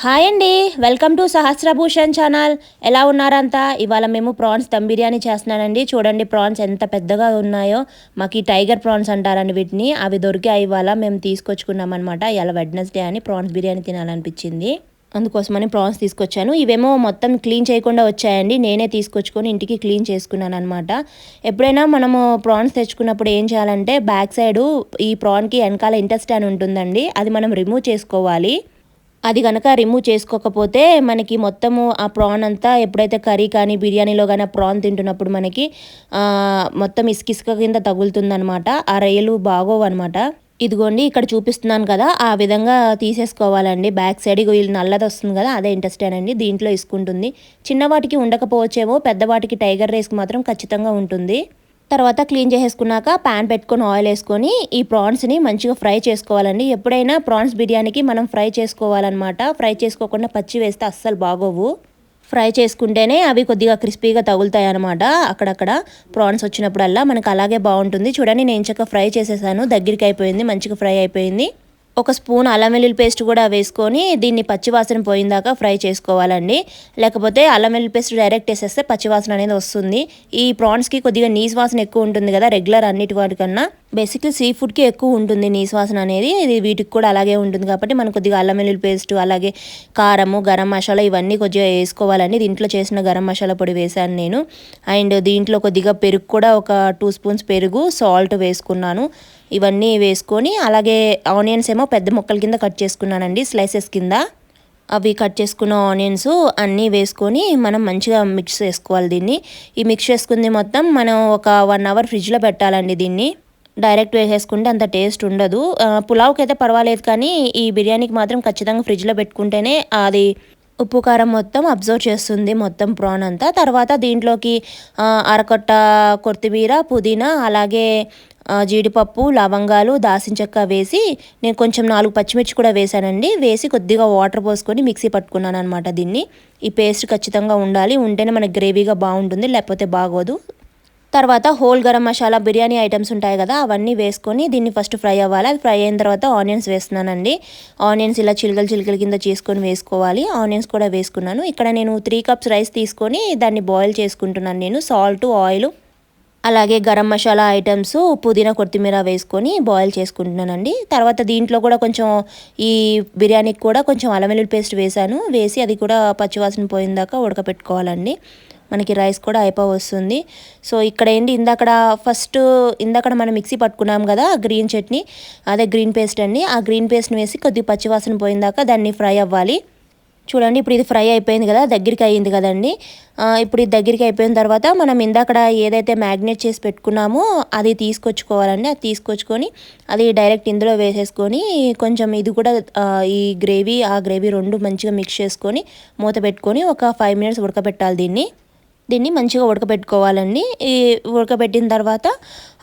Hi అండి. Welcome to Sahasrabhushan channel. ఎలా ఉన్నారంతా? ఇవాళ మేము ప్రాన్స్ దమ్ బిర్యానీ చేస్తున్నానండి. చూడండి ప్రాన్స్ ఎంత పెద్దగా ఉన్నాయో. మాకు ఈ టైగర్ ప్రాన్స్ అంటారండి వీటిని. అవి దొరికాయి ఇవాళ. మేము తీసుకొచ్చుకున్నాం అనమాట ఇలా వెడ్నెస్డే అని ప్రాన్స్ బిర్యానీ తినాలనిపించింది. అందుకోసమని ప్రాన్స్ తీసుకొచ్చాను. ఇవేమో మొత్తం క్లీన్ చేయకుండా వచ్చాయండి. నేనే తీసుకొచ్చుకొని ఇంటికి క్లీన్ చేసుకున్నాను అనమాట ఎప్పుడైనా మనము ప్రాన్స్ తెచ్చుకున్నప్పుడు ఏం చేయాలంటే బ్యాక్ సైడ్ ఈ ప్రాన్కి వెనకాల ఇంటెస్ట్ అని ఉంటుందండి. అది మనం రిమూవ్ చేసుకోవాలి. అది కనుక రిమూవ్ చేసుకోకపోతే మనకి మొత్తము ఆ ప్రాన్ అంతా ఎప్పుడైతే కర్రీ కానీ బిర్యానీలో కానీ ఆ ప్రాన్ తింటున్నప్పుడు మనకి మొత్తం ఇసుకిసుక కింద తగులుతుందనమాట ఆ రొయ్యలు బాగోవు అనమాట ఇదిగోండి ఇక్కడ చూపిస్తున్నాను కదా ఆ విధంగా తీసేసుకోవాలండి. బ్యాక్ సైడ్ వీళ్ళు నల్లది వస్తుంది కదా అదే ఇంట్రెస్ట్ అండి దీంట్లో ఇసుకుంటుంది. చిన్నవాటికి ఉండకపోవచ్చేమో పెద్దవాటికి టైగర్ రేస్కి మాత్రం ఖచ్చితంగా ఉంటుంది. తర్వాత క్లీన్ చేసేసుకున్నాక ప్యాన్ పెట్టుకొని ఆయిల్ వేసుకొని ఈ ప్రాన్స్ని మంచిగా ఫ్రై చేసుకోవాలండి. ఎప్పుడైనా ప్రాన్స్ బిర్యానీకి మనం ఫ్రై చేసుకోవాలన్నమాట. ఫ్రై చేసుకోకుండా పచ్చి వేస్తే అస్సలు బాగోవు. ఫ్రై చేసుకుంటేనే అవి కొద్దిగా క్రిస్పీగా తగులుతాయి అనమాట అక్కడక్కడ ప్రాన్స్ వచ్చినప్పుడల్లా మనకు అలాగే బాగుంటుంది. చూడండి నేను చక్క ఫ్రై చేసేసాను. దగ్గరికి అయిపోయింది మంచిగా ఫ్రై అయిపోయింది. ఒక స్పూన్ అల్లం వెల్లుల్లి పేస్ట్ కూడా వేసుకొని దీన్ని పచ్చివాసన పోయిందాక ఫ్రై చేసుకోవాలండి. లేకపోతే అల్లం వెల్లుల్లి పేస్ట్ డైరెక్ట్ వేసేస్తే పచ్చివాసన అనేది వస్తుంది. ఈ ప్రాన్స్కి కొద్దిగా నీస్ వాసన ఎక్కువ ఉంటుంది కదా రెగ్యులర్ అన్నిటి వాటికన్నా. బేసిక్లీ సీ ఫుడ్కి ఎక్కువ ఉంటుంది నీస్ వాసన అనేది. ఇది వీటికి కూడా అలాగే ఉంటుంది కాబట్టి మనం కొద్దిగా అల్లం వెల్లుల్లి పేస్ట్ అలాగే కారము గరం మసాలా ఇవన్నీ కొద్దిగా వేసుకోవాలండి. దీంట్లో చేసిన గరం మసాలా పొడి వేశాను నేను. అండ్ దీంట్లో కొద్దిగా పెరుగు కూడా ఒక టూ స్పూన్స్ పెరుగు సాల్ట్ వేసుకున్నాను. ఇవన్నీ వేసుకొని అలాగే ఆనియన్స్ ఏమో పెద్ద ముక్కల కింద కట్ చేసుకున్నానండి స్లైసెస్ కింద. అవి కట్ చేసుకున్న ఆనియన్స్ అన్నీ వేసుకొని మనం మంచిగా మిక్స్ చేసుకోవాలి దీన్ని. ఈ మిక్స్ చేసుకుంది మొత్తం మనం ఒక వన్ అవర్ ఫ్రిడ్జ్లో పెట్టాలండి దీన్ని. డైరెక్ట్ వేసేసుకుంటే అంత టేస్ట్ ఉండదు. పులావ్కి అయితే పర్వాలేదు కానీ ఈ బిర్యానీకి మాత్రం ఖచ్చితంగా ఫ్రిడ్జ్లో పెట్టుకుంటేనే అది ఉప్పు కారం మొత్తం అబ్జర్వ్ చేస్తుంది మొత్తం ప్రాన్ అంతా తర్వాత దీంట్లోకి అరకొట్ట కొత్తిమీర పుదీనా అలాగే జీడిపప్పు లవంగాలు దాసిన చెక్క వేసి నేను కొంచెం నాలుగు పచ్చిమిర్చి కూడా వేసానండి వేసి కొద్దిగా వాటర్ పోసుకొని మిక్సీ పట్టుకున్నాను అనమాట దీన్ని. ఈ పేస్ట్ ఖచ్చితంగా ఉండాలి. ఉంటేనే మనకి గ్రేవీగా బాగుంటుంది లేకపోతే బాగోదు. తర్వాత హోల్ గరం మసాలా బిర్యానీ ఐటమ్స్ ఉంటాయి కదా అవన్నీ వేసుకొని దీన్ని ఫస్ట్ ఫ్రై అవ్వాలి. అది ఫ్రై అయిన తర్వాత ఆనియన్స్ వేస్తున్నానండి. ఆనియన్స్ ఇలా చిలుకలు చిలుకల కింద చేసుకొని వేసుకోవాలి. ఆనియన్స్ కూడా వేసుకున్నాను. ఇక్కడ నేను త్రీ కప్స్ రైస్ తీసుకొని దాన్ని బాయిల్ చేసుకుంటున్నాను నేను. సాల్ట్ ఆయిల్ అలాగే గరం మసాలా ఐటమ్స్ పుదీనా కొత్తిమీర వేసుకొని బాయిల్ చేసుకుంటున్నానండి. తర్వాత దీంట్లో కూడా కొంచెం ఈ బిర్యానీకి కూడా కొంచెం అల్లం పేస్ట్ వేసాను వేసి అది కూడా పచ్చివాసన పోయిందాక ఉడకపెట్టుకోవాలండి. మనకి రైస్ కూడా అయిపో వస్తుంది సో ఇక్కడ ఏంటి ఇందాక ఫస్ట్ ఇందాక మనం మిక్సీ పట్టుకున్నాం కదా గ్రీన్ చట్నీ అదే గ్రీన్ పేస్ట్ అండి. ఆ గ్రీన్ పేస్ట్ని వేసి కొద్దిగా పచ్చివాసన పోయిందాక దాన్ని ఫ్రై అవ్వాలి. చూడండి ఇప్పుడు ఇది ఫ్రై అయిపోయింది కదా దగ్గరికి అయ్యింది కదండి. ఇప్పుడు ఇది దగ్గరికి అయిపోయిన తర్వాత మనం ఇందాక ఏదైతే మ్యాగ్నేట్ చేసి పెట్టుకున్నామో అది తీసుకొచ్చుకోవాలండి. అది తీసుకొచ్చుకొని అది డైరెక్ట్ ఇందులో వేసేసుకొని కొంచెం ఇది కూడా ఈ గ్రేవీ ఆ గ్రేవీ రెండు మంచిగా మిక్స్ చేసుకొని మూత పెట్టుకొని ఒక ఫైవ్ మినిట్స్ ఉడకబెట్టాలి దీన్ని. దీన్ని మంచిగా ఉడకబెట్టుకోవాలండి. ఈ ఉడకబెట్టిన తర్వాత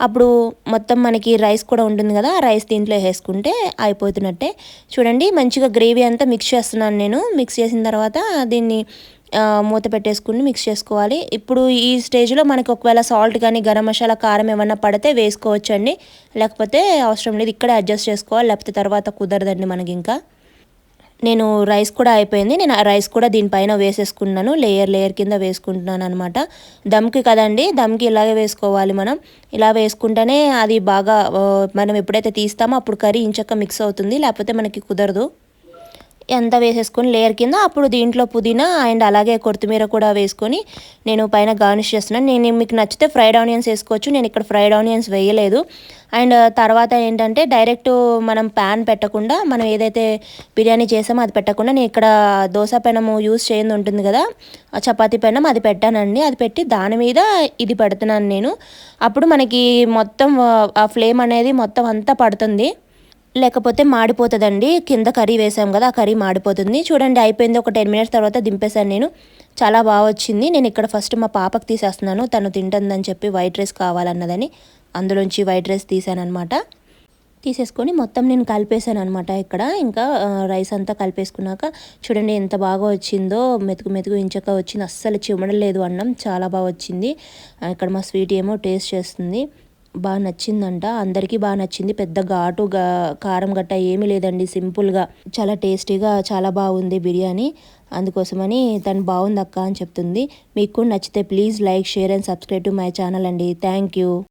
అప్పుడు మొత్తం మనకి రైస్ కూడా ఉంటుంది కదా ఆ రైస్ దీంట్లో వేసుకుంటే అయిపోతున్నట్టే. చూడండి మంచిగా గ్రేవీ అంతా మిక్స్ చేస్తున్నాను నేను. మిక్స్ చేసిన తర్వాత దీన్ని మూత పెట్టేసుకుని మిక్స్ చేసుకోవాలి. ఇప్పుడు ఈ స్టేజ్లో మనకి ఒకవేళ సాల్ట్ కానీ గరం మసాలా కారం ఏమన్నా పడితే వేసుకోవచ్చండి. లేకపోతే అవసరం లేదు ఇక్కడే అడ్జస్ట్ చేసుకోవాలి లేకపోతే తర్వాత కుదరదండి మనకి ఇంకా నేను రైస్ కూడా అయిపోయింది. నేను ఆ రైస్ కూడా దీనిపైన వేసేసుకున్నాను. లేయర్ లేయర్ కింద వేసుకుంటున్నాను అనమాట దమ్కి కదండి దమ్కి ఇలాగే వేసుకోవాలి మనం. ఇలా వేసుకుంటేనే అది బాగా మనం ఎప్పుడైతే తీస్తామో అప్పుడు కర్రీ ఇంచక్క మిక్స్ అవుతుంది. లేకపోతే మనకి కుదరదు. ఎంత వేసేసుకొని లేయర్ కింద అప్పుడు దీంట్లో పుదీనా అండ్ అలాగే కొత్తిమీర కూడా వేసుకొని నేను పైన గార్నిష్ చేస్తున్నాను. నేను మీకు నచ్చితే ఫ్రైడ్ ఆనియన్స్ వేసుకోవచ్చు. నేను ఇక్కడ ఫ్రైడ్ ఆనియన్స్ వేయలేదు. అండ్ తర్వాత ఏంటంటే డైరెక్ట్ మనం ప్యాన్ పెట్టకుండా మనం ఏదైతే బిర్యానీ చేసామో అది పెట్టకుండా నేను ఇక్కడ దోశ పెనము యూస్ చేయండి ఉంటుంది కదా చపాతీ పెనం అది పెట్టానండి. అది పెట్టి దాని మీద ఇది పెడుతున్నాను నేను. అప్పుడు మనకి మొత్తం ఆ ఫ్లేమ్ అనేది మొత్తం అంతా పడుతుంది. లేకపోతే మాడిపోతుందండి. కింద కర్రీ వేసాం కదా ఆ కర్రీ మాడిపోతుంది. చూడండి అయిపోయింది. ఒక టెన్ మినిట్స్ తర్వాత దింపేశాను నేను. చాలా బాగా వచ్చింది. నేను ఇక్కడ ఫస్ట్ మా పాపకు తీసేస్తున్నాను. తను తింటుందని చెప్పి వైట్ రైస్ కావాలన్నదని అందులోంచి వైట్ రైస్ తీసానమాట తీసేసుకొని మొత్తం నేను కలిపేసాను అనమాట ఇక్కడ. ఇంకా రైస్ అంతా కలిపేసుకున్నాక చూడండి ఎంత బాగా వచ్చిందో. మెతుకు మెతుకు ఇంచక వచ్చింది. అస్సలు చిమడలేదు అన్నం. చాలా బాగా వచ్చింది. ఇక్కడ మా స్వీట్ ఏమో టేస్ట్ చేస్తుంది. బాగా నచ్చిందంట. అందరికీ బాగా నచ్చింది. పెద్ద ఘాటుగా కారం గట్ట ఏమీ లేదండి. సింపుల్గా చాలా టేస్టీగా చాలా బాగుంది బిర్యానీ. అందుకోసమని తను బాగుంది అక్క అని చెప్తుంది. మీకు కూడా నచ్చితే please like share and subscribe to my channel అండి. Thank you.